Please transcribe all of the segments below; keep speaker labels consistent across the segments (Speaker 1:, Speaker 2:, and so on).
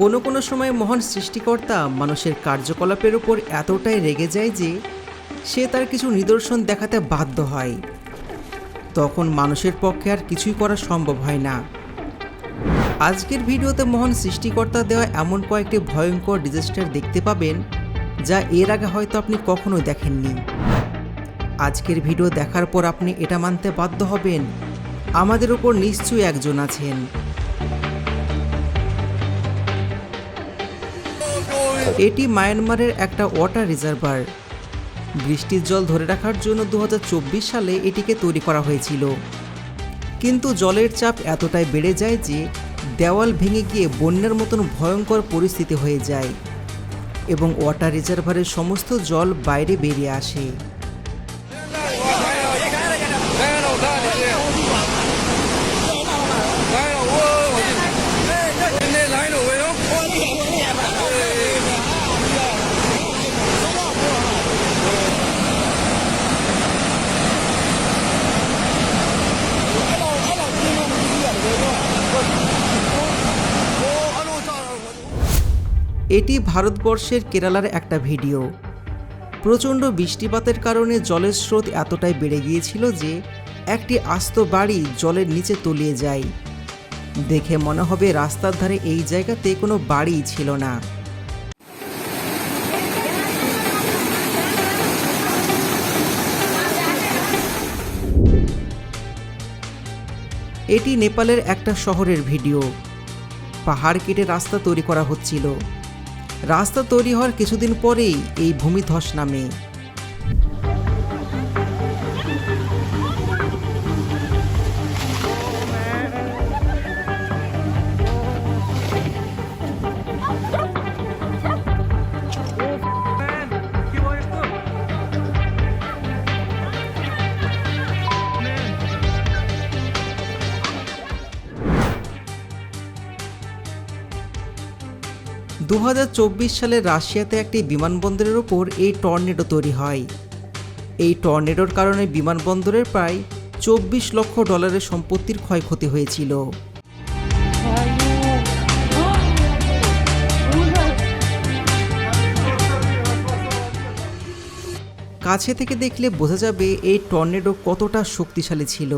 Speaker 1: কোনো কোনো সময় মহান সৃষ্টিকর্তা মানুষের কার্যকলাপের উপর এতটাই রেগে যায় যে সে তার কিছু নিদর্শন দেখাতে বাধ্য হয়। তখন মানুষের পক্ষে আর কিছুই করা সম্ভব হয় না। আজকের ভিডিওতে মহান সৃষ্টিকর্তা দেওয়া এমন কয়েকটি ভয়ঙ্কর ডিজাস্টার দেখতে পাবেন, যা এর আগে হয়তো আপনি কখনোই দেখেননি। আজকের ভিডিও দেখার পর আপনি এটা মানতে বাধ্য হবেন, আমাদের ওপর নিশ্চয়ই একজন আছেন। এটি মায়ানমারের একটা ওয়াটার রিজার্ভার। বৃষ্টির জল ধরে রাখার জন্য দু হাজার চব্বিশ সালে এটিকে তৈরি করা হয়েছিল। কিন্তু জলের চাপ এতটাই বেড়ে যায় যে দেওয়াল ভেঙে গিয়ে বন্যার মতন ভয়ঙ্কর পরিস্থিতি হয়ে যায় এবং ওয়াটার রিজার্ভারের সমস্ত জল বাইরে বেরিয়ে আসে। এটি ভারতবর্ষের কেরালার একটা ভিডিও। প্রচণ্ড বৃষ্টিপাতের কারণে জলের স্রোত এতটাই বেড়ে গিয়েছিল যে একটি আস্ত বাড়ি জলের নিচে তলিয়ে যায়। দেখে মনে হবে রাস্তার ধারে এই জায়গাতে কোনো বাড়িই ছিল না। এটি নেপালের একটা শহরের ভিডিও। পাহাড় কেটে রাস্তা তৈরি করা হচ্ছিল। রাস্তা তৈরি হওয়ার কিছুদিন পরেই এই ভূমিধস নামে দু হাজার চব্বিশ সালে রাশিয়াতে একটি বিমানবন্দরের ওপর এই টর্নেডো তৈরি হয়। এই টর্নেডোর কারণে বিমানবন্দরের প্রায় চব্বিশ লক্ষ ডলারের সম্পত্তির ক্ষয়ক্ষতি হয়েছিল। কাছে থেকে দেখলে বোঝা যাবে এই টর্নেডো কতটা শক্তিশালী ছিল।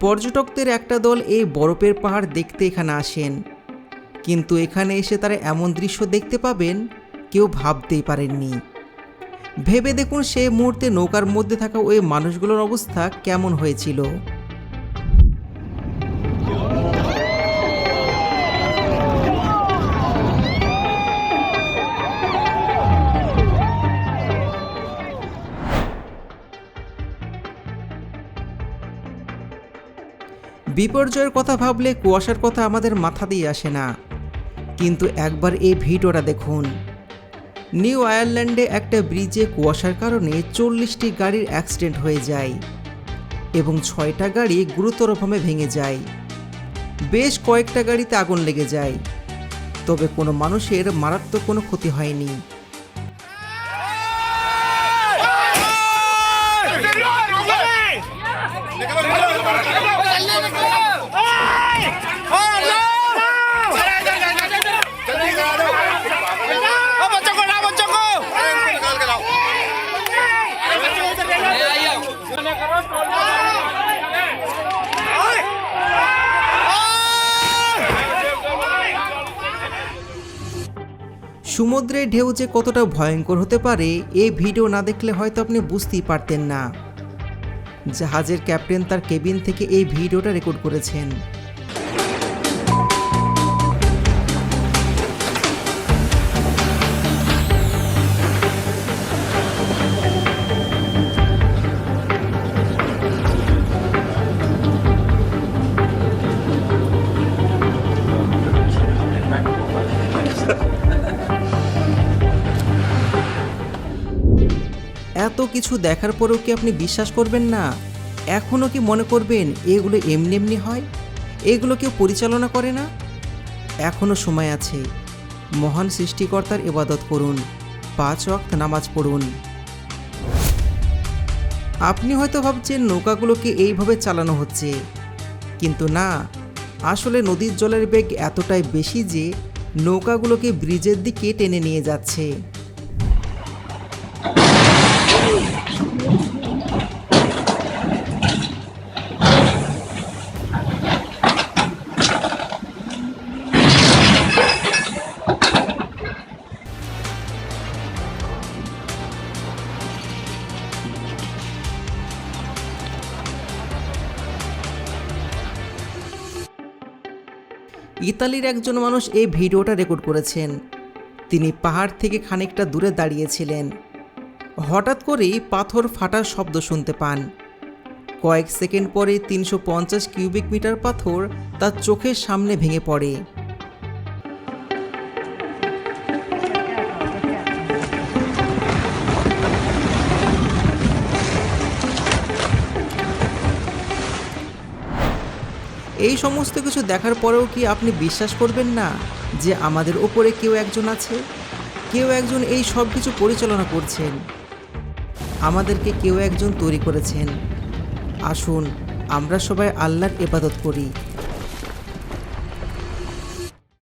Speaker 1: পর্যটকদের একটা দল এই বরফের পাহাড় দেখতে এখানে আসেন। কিন্তু এখানে এসে তারা এমন দৃশ্য দেখতে পাবেন কেউ ভাবতেই পারেননি। ভেবে দেখুন সেই মুহূর্তে নৌকার মধ্যে থাকা ওই মানুষগুলোর অবস্থা কেমন হয়েছিল। বিপর্যয়ের কথা ভাবলে কুয়াশার কথা আমাদের মাথা দিয়ে আসে না কিন্তু একবার এই ভিডিওটা দেখুন নিউ আয়ারল্যান্ডে একটা ব্রিজে কুয়াশার কারণে চল্লিশটি গাড়ির অ্যাক্সিডেন্ট হয়ে যায় এবং ছয়টা গাড়ি গুরুতরভাবে ভেঙে যায় বেশ কয়েকটা গাড়িতে আগুন লেগে যায় তবে কোনো মানুষের মারাত্মক কোনো ক্ষতি হয়নি
Speaker 2: Come on, come on, come on.
Speaker 1: সমুদ্রের ঢেউ যে কতটা ভয়ঙ্কর হতে পারে এই ভিডিও না দেখলে হয়তো আপনি বুঝতেই পারতেন না। জাহাজের ক্যাপ্টেন তার কেবিন থেকে এই ভিডিওটা রেকর্ড করেছেন। এত কিছু দেখার পরেও কি আপনি বিশ্বাস করবেন না? এখনও কি মনে করবেন এগুলো এমনি এমনি হয়? এগুলো কেউ পরিচালনা করে না? এখনও সময় আছে। মহান সৃষ্টিকর্তার ইবাদত করুন। পাঁচ ওয়াক্ত নামাজ পড়ুন। আপনি হয়তো ভাবছেন নৌকাগুলোকে এইভাবে চালানো হচ্ছে। কিন্তু না, আসলে নদীর জলের বেগ এতটাই বেশি যে নৌকাগুলোকে ব্রিজের দিকে টেনে নিয়ে যাচ্ছে। ইতালির একজন মানুষ এই ভিডিওটা রেকর্ড করেছেন। তিনি পাহাড় থেকে খানিকটা দূরে দাঁড়িয়েছিলেন। হঠাৎ করেই পাথর ফাটার শব্দ শুনতে পান। কয়েক সেকেন্ড পরে তিনশো পঞ্চাশ কিউবিক মিটার পাথর তার চোখের সামনে ভেঙে পড়ে। এই সমস্ত কিছু দেখার পরেও কি আপনি বিশ্বাস করবেন না যে আমাদের ওপরে কেউ একজন আছে? কেউ একজন এই সব কিছু পরিচালনা করছেন। আমাদেরকে কেউ একজন তৈরি করেছেন। আসুন, আমরা সবাই আল্লাহর ইবাদত করি।